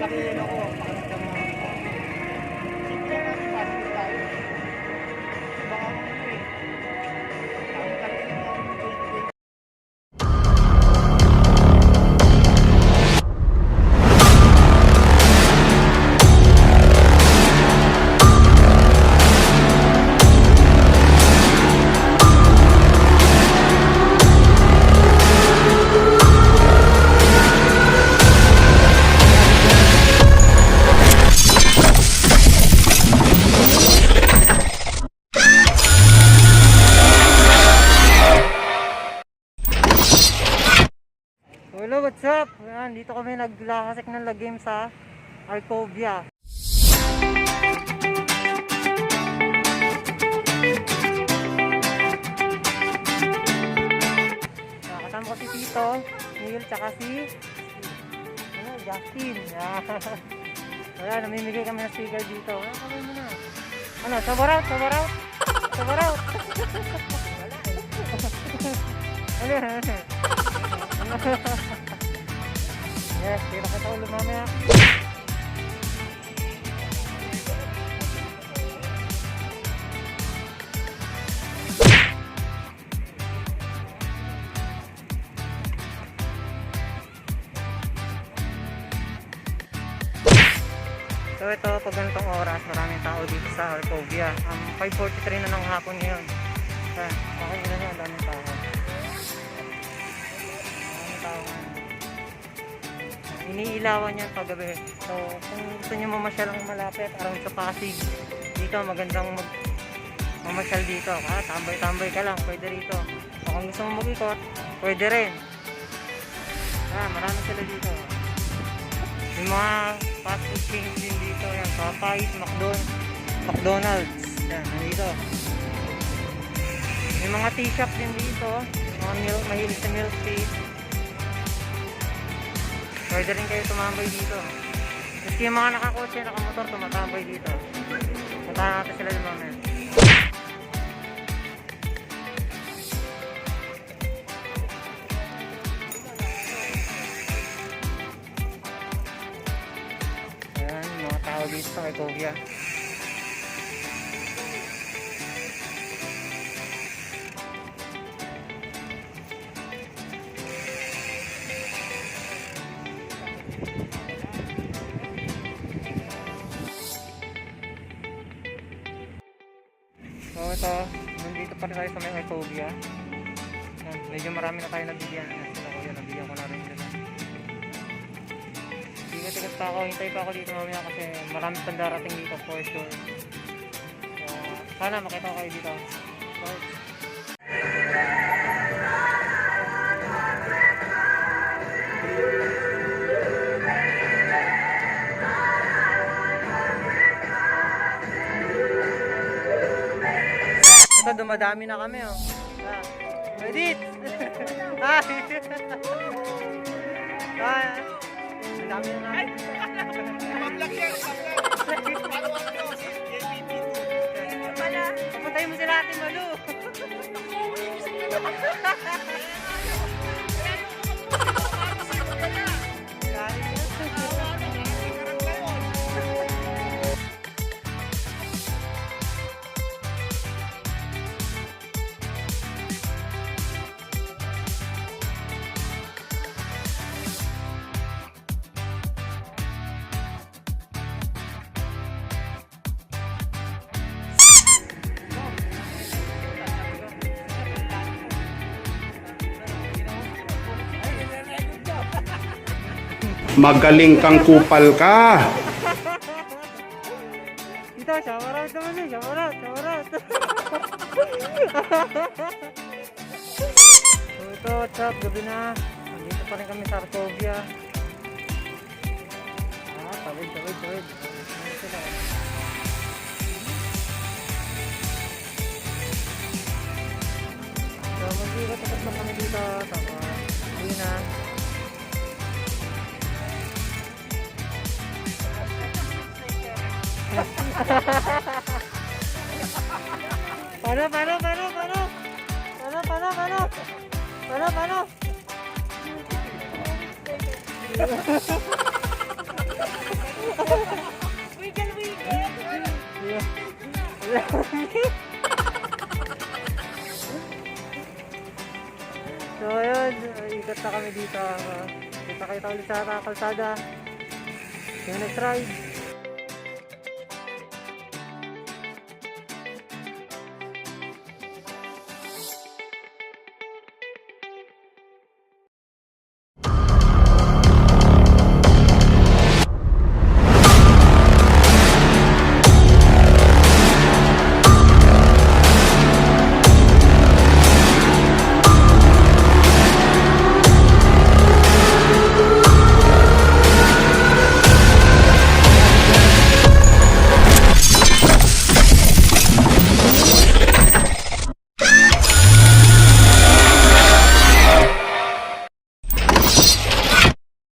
laki yun ako. Dito kami naglasik ng lagim sa Arcovia. Ah, Kasama ko si Tito, Neil, tsaka si ano, Justin. Wala, namimigay kami ng sticker dito. Ano, kami mo na. Ano, sabarout, sabarout? Sabarout! Ano, ano, ano? yes, tira kita ulo mamaya. So ito, pag ganitong oras, maraming tao dito sa Arcovia. Um, 5.43 na ng hapon ngayon. Ah, okay na ang daming tao. Maraming tao ngayon. Iniilawan yan paggabi. So, kung gusto nyo mamasyal ang malapit around sa Pasig, dito magandang mag mamasyal dito. Ah, tambay-tambay ka lang, pwede rito. O kung gusto mo mag-ikot, pwede rin. Ah, marami sila dito. May mga fast food chains din dito. Yan, Popeyes, McDonald's, McDonald's. Yan, nandito. May mga tea shop din dito. Mga milk, mahilig sa milk tea. Pwede rin kayo tumambay dito. Kasi yung mga nakakotse, nakamotor, tumatambay dito. Puntahan natin sila din mamaya. Ayan, mga tao dito sa Ecovia. So ito, nandito pa rin tayo sa may Ecovia. Yan, medyo marami na tayo nabigyan. Yan, sila ko yun, nabigyan ko na rin sila. Tigat-tigat pa ako, hintay pa ako dito mamaya kasi marami pang darating dito for sure. So, sana makita ko kayo dito. So, Ito, dumadami na kami, oh. Ah, edit! Hi! Hi! Ang dami na namin. Pupuntayin mo sila atin, Malu. Magaling kang kupal ka. Dito, shower out naman eh. Shower out, shower out. so ito, what's up? Gabi na. Nandito pa rin kami sa Arcovia. Pano, pano, pano, pano. Pano, pano, pano. Pano, pano. wiggle, wiggle. so, ayun. Ikot na kami dito. Kita kita ulit sa kalsada. Yung next ride.